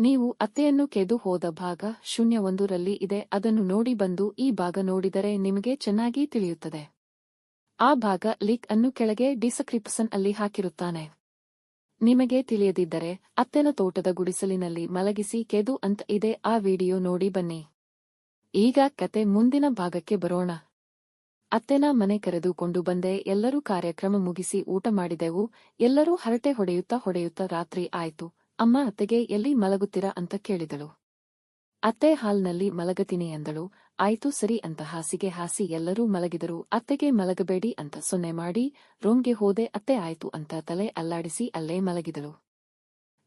ನೀವು ಅತ್ತೆಯನ್ನು ಕೆದು ಹೋದ ಭಾಗ ಶೂನ್ಯ ಒಂದರಲ್ಲಿ ಇದೆ. ಅದನ್ನು ನೋಡಿ ಬಂದು ಈ ಭಾಗ ನೋಡಿದರೆ ನಿಮಗೆ ಚೆನ್ನಾಗಿ ತಿಳಿಯುತ್ತದೆ. ಆ ಭಾಗ ಲಿಕ್ ಅನ್ನು ಕೆಳಗೆ ಡಿಸಕ್ರಿಪ್ಸನ್ ಅಲ್ಲಿ ಹಾಕಿರುತ್ತಾನೆ. ನಿಮಗೆ ತಿಳಿಯದಿದ್ದರೆ ಅತ್ತೆನ ತೋಟದ ಗುಡಿಸಲಿನಲ್ಲಿ ಮಲಗಿಸಿ ಕೆದು ಅಂತ ಇದೆ. ಆ ವಿಡಿಯೋ ನೋಡಿ ಬನ್ನಿ. ಈಗ ಕತೆ ಮುಂದಿನ ಭಾಗಕ್ಕೆ ಬರೋಣ. ಅತ್ತೆನ ಮನೆ ಕರೆದುಕೊಂಡು ಬಂದೆ. ಎಲ್ಲರೂ ಕಾರ್ಯಕ್ರಮ ಮುಗಿಸಿ ಊಟ ಮಾಡಿದೆವು. ಎಲ್ಲರೂ ಹರಟೆ ಹೊಡೆಯುತ್ತಾ ಹೊಡೆಯುತ್ತಾ ರಾತ್ರಿ ಆಯ್ತು. ಅಮ್ಮ ಅತ್ತೆಗೆ ಎಲ್ಲಿ ಮಲಗುತ್ತೀರಾ ಅಂತ ಕೇಳಿದಳು. ಅತ್ತೆ ಹಾಲ್ನಲ್ಲಿ ಮಲಗತೀನಿ ಎಂದಳು. ಆಯ್ತು ಸರಿ ಅಂತ ಹಾಸಿಗೆ ಹಾಸಿ ಎಲ್ಲರೂ ಮಲಗಿದರು. ಅತ್ತೆಗೆ ಮಲಗಬೇಡಿ ಅಂತ ಸೊನ್ನೆ ಮಾಡಿ, ರೂಮ್ಗೆ ಹೋದೆ ಅತ್ತೆ ಆಯ್ತು ಅಂತ ತಲೆ ಅಲ್ಲಾಡಿಸಿ ಅಲ್ಲೇ ಮಲಗಿದಳು.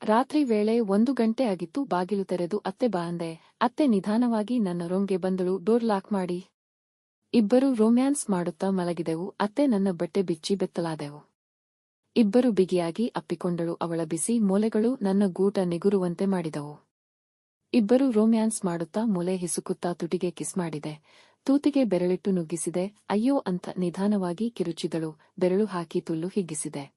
ರಾತ್ರಿ ವೇಳೆ ಒಂದು ಗಂಟೆ ಆಗಿತ್ತು ಬಾಗಿಲು ತೆರೆದು ಅತ್ತೆ ಬಾಂದೆ ಅತ್ತೆ ನಿಧಾನವಾಗಿ ನನ್ನ ರೂಮ್ಗೆ ಬಂದಳು. ಡೋರ್ ಲಾಕ್ ಮಾಡಿ. ಇಬ್ಬರು ರೊಮ್ಯಾನ್ಸ್ ಮಾಡುತ್ತಾ ಮಲಗಿದೆವು. ಅತ್ತೆ ನನ್ನ ಬಟ್ಟೆ ಬಿಚ್ಚಿ ಬೆತ್ತಲಾದೆವು. ಇಬ್ಬರು ಬಿಗಿಯಾಗಿ ಅಪ್ಪಿಕೊಂಡಳು. ಅವಳ ಬಿಸಿ ಮೊಲೆಗಳು ನನ್ನ ಗೂಟ ನಿಗುರುವಂತೆ ಮಾಡಿದವು. ಇಬ್ಬರು ರೋಮ್ಯಾನ್ಸ್ ಮಾಡುತ್ತಾ ಮೊಲೆ ಹಿಸುಕುತ್ತಾ ತುಟಿಗೆ ಕಿಸ್ ಮಾಡಿದೆ. ತೂತಿಗೆ ಬೆರಳಿಟ್ಟು ನುಗ್ಗಿಸಿದೆ. ಅಯ್ಯೋ ಅಂತ ನಿಧಾನವಾಗಿ ಕಿರುಚಿದಳು. ಬೆರಳು ಹಾಕಿ ತುಲ್ಲು ಹಿಗ್ಗಿಸಿದೆ.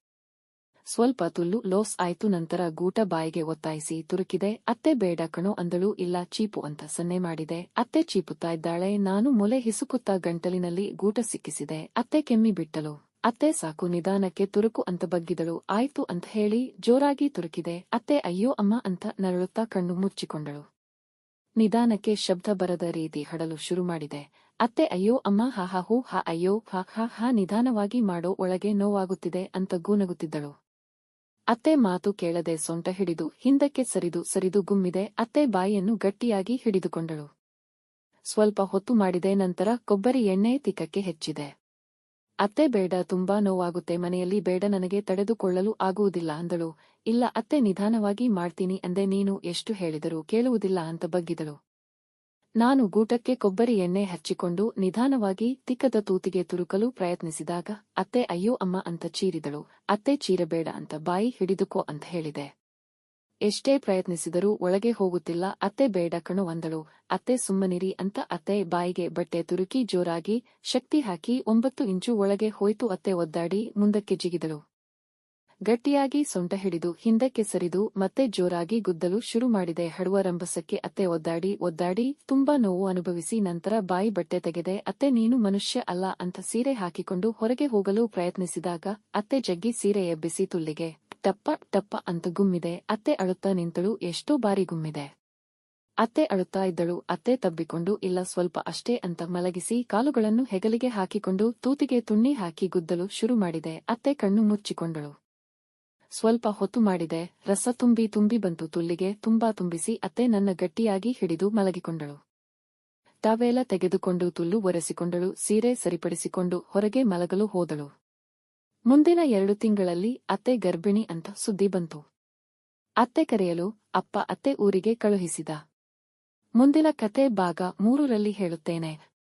ಸ್ವಲ್ಪ ತುಲ್ಲು ಲೋಸ್ ಆಯ್ತು. ನಂತರ ಗೂಟ ಬಾಯಿಗೆ ಒತ್ತಾಯಿಸಿ ತುರುಕಿದೆ. ಅತ್ತೆ ಬೇಡ ಕಣೋ ಅಂದಳು. ಇಲ್ಲ ಚೀಪು ಅಂತ ಸನ್ನೆ ಮಾಡಿದೆ. ಅತ್ತೆ ಚೀಪುತ್ತಾ ಇದ್ದಾಳೆ. ನಾನು ಮೊಲೆ ಹಿಸುಕುತ್ತಾ ಗಂಟಲಿನಲ್ಲಿ ಗೂಟ ಸಿಕ್ಕಿಸಿದೆ. ಅತ್ತೆ ಕೆಮ್ಮಿ ಬಿಟ್ಟಳು. ಅತ್ತೆ ಸಾಕು ನಿಧಾನಕ್ಕೆ ತುರುಕು ಅಂತ ಬಗ್ಗಿದಳು. ಆಯ್ತು ಅಂತ ಹೇಳಿ ಜೋರಾಗಿ ತುರುಕಿದೆ. ಅತ್ತೆ, ಅಯ್ಯೋ, ಅಮ್ಮ ಅಂತ ನರಳುತ್ತಾ ಕಣ್ಣು ಮುಚ್ಚಿಕೊಂಡಳು. ನಿಧಾನಕ್ಕೆ ಶಬ್ದ ಬರದ ರೀತಿ ಹಡಲು ಶುರು ಮಾಡಿದೆ. ಅತ್ತೆ, ಅಯ್ಯೋ, ಅಮ್ಮ, ಹಾ ಹಾ, ಹೂ, ಹಾ, ಅಯ್ಯೋ, ಹಾ ಹಾ ಹಾ, ನಿಧಾನವಾಗಿ ಮಾಡೋ ಒಳಗೆ ನೋವಾಗುತ್ತಿದೆ ಅಂತ ಗೂನಗುತ್ತಿದ್ದಳು. ಅತ್ತೆ ಮಾತು ಕೇಳದೆ ಸೊಂಟ ಹಿಡಿದು ಹಿಂದಕ್ಕೆ ಸರಿದು ಸರಿದು ಗುಮ್ಮಿದೆ. ಅತ್ತೆ ಬಾಯಿಯನ್ನು ಗಟ್ಟಿಯಾಗಿ ಹಿಡಿದುಕೊಂಡಳು. ಸ್ವಲ್ಪ ಹೊತ್ತು ಮಾಡಿದೆ. ನಂತರ ಕೊಬ್ಬರಿ ಎಣ್ಣೆ ತಿಕ್ಕಕ್ಕೆ ಹೆಚ್ಚಿದೆ. ಅತ್ತೆ ಬೇಡ, ತುಂಬಾ ನೋವಾಗುತ್ತೆ, ಮನೆಯಲ್ಲಿ ಬೇಡ, ನನಗೆ ತಡೆದುಕೊಳ್ಳಲು ಆಗುವುದಿಲ್ಲ ಅಂದಳು. ಇಲ್ಲ, ಅತ್ತೆ, ನಿಧಾನವಾಗಿ ಮಾಡ್ತೀನಿ ಅಂದೆ. ನೀನು ಎಷ್ಟು ಹೇಳಿದರೂ ಕೇಳುವುದಿಲ್ಲ ಅಂತ ಬಗ್ಗಿದಳು. ನಾನು ಗೂಟಕ್ಕೆ ಕೊಬ್ಬರಿ ಎಣ್ಣೆ ಹಚ್ಚಿಕೊಂಡು ನಿಧಾನವಾಗಿ ತಿಕ್ಕದ ತೂತಿಗೆ ತುರುಕಲು ಪ್ರಯತ್ನಿಸಿದಾಗ, ಅತ್ತೆ, ಅಯ್ಯೋ, ಅಮ್ಮ ಅಂತ ಚೀರಿದಳು. ಅತ್ತೆ, ಚೀರಬೇಡ ಅಂತ ಬಾಯಿ ಹಿಡಿದುಕೋ ಅಂತ ಹೇಳಿದೆ. ಎಷ್ಟೇ ಪ್ರಯತ್ನಿಸಿದರೂ ಒಳಗೆ ಹೋಗುತ್ತಿಲ್ಲ. ಅತ್ತೆ ಬೇಡ ಕಣು ಅಂದಳು. ಅತ್ತೆ ಸುಮ್ಮನಿರಿ ಅಂತ ಅತ್ತೆ ಬಾಯಿಗೆ ಬಟ್ಟೆ ತುರುಕಿ ಜೋರಾಗಿ ಶಕ್ತಿ ಹಾಕಿ ಒಂಬತ್ತು ಇಂಚು ಒಳಗೆ ಹೋಯ್ತು. ಅತ್ತೆ ಒದ್ದಾಡಿ ಮುಂದಕ್ಕೆ ಜಿಗಿದಳು. ಗಟ್ಟಿಯಾಗಿ ಸೊಂಟ ಹಿಡಿದು ಹಿಂದಕ್ಕೆ ಸರಿದು ಮತ್ತೆ ಜೋರಾಗಿ ಗುದ್ದಲು ಶುರು ಮಾಡಿದೆ. ಹಡುವ ರಂಭಸಕ್ಕೆ ಅತ್ತೆ ಒದ್ದಾಡಿ ಒದ್ದಾಡಿ ತುಂಬಾ ನೋವು ಅನುಭವಿಸಿ ನಂತರ ಬಾಯಿ ಬಟ್ಟೆ ತೆಗೆದೆ, ಅತ್ತೆ ನೀನು ಮನುಷ್ಯ ಅಲ್ಲ ಅಂತ ಸೀರೆ ಹಾಕಿಕೊಂಡು ಹೊರಗೆ ಹೋಗಲು ಪ್ರಯತ್ನಿಸಿದಾಗ ಅತ್ತೆ ಜಗ್ಗಿ ಸೀರೆ ಎಬ್ಬಿಸಿ ತುಲ್ಲಿಗೆ ಟಪ್ಪ ಟಪ್ಪ ಅಂತ ಗುಮ್ಮಿದೆ. ಅತ್ತೆ ಅಳುತ್ತಾ ನಿಂತಳು, ಎಷ್ಟೋ ಬಾರಿ ಗುಮ್ಮಿದೆ. ಅತ್ತೆ ಅಳುತ್ತಾ ಇದ್ದಳು, ಅತ್ತೆ ತಬ್ಬಿಕೊಂಡು, ಇಲ್ಲ ಸ್ವಲ್ಪ ಅಷ್ಟೇ ಅಂತ ಮಲಗಿಸಿ ಕಾಲುಗಳನ್ನು ಹೆಗಲಿಗೆ ಹಾಕಿಕೊಂಡು ತೂತಿಗೆ ತುಣ್ಣಿ ಹಾಕಿ ಗುದ್ದಲು ಶುರು ಮಾಡಿದೆ. ಅತ್ತೆ ಕಣ್ಣು ಮುಚ್ಚಿಕೊಂಡಳು. ಸ್ವಲ್ಪ ಹೊತ್ತು ಮಾಡಿದೆ. ರಸ ತುಂಬಿ ತುಂಬಿ ಬಂತು. ತುಲ್ಲಿಗೆ ತುಂಬಾ ತುಂಬಿಸಿ ಅತ್ತೆ ನನ್ನ ಗಟ್ಟಿಯಾಗಿ ಹಿಡಿದು ಮಲಗಿಕೊಂಡಳು. ತಾವೆಲ್ಲ ತೆಗೆದುಕೊಂಡು ತುಲ್ಲು ಒರೆಸಿಕೊಂಡಳು. ಸೀರೆ ಸರಿಪಡಿಸಿಕೊಂಡು ಹೊರಗೆ ಮಲಗಲು ಹೋದಳು. ಮುಂದಿನ ಎರಡು ತಿಂಗಳಲ್ಲಿ ಅತ್ತೆ ಗರ್ಭಿಣಿ ಅಂತ ಸುದ್ದಿ ಬಂತು. ಅತ್ತೆ ಕರೆಯಲು ಅಪ್ಪ ಅತ್ತೆ ಊರಿಗೆ ಕಳುಹಿಸಿದ. ಮುಂದಿನ ಕತೆ ಭಾಗ ಮೂರರಲ್ಲಿ ಹೇಳುತ್ತೇನೆ.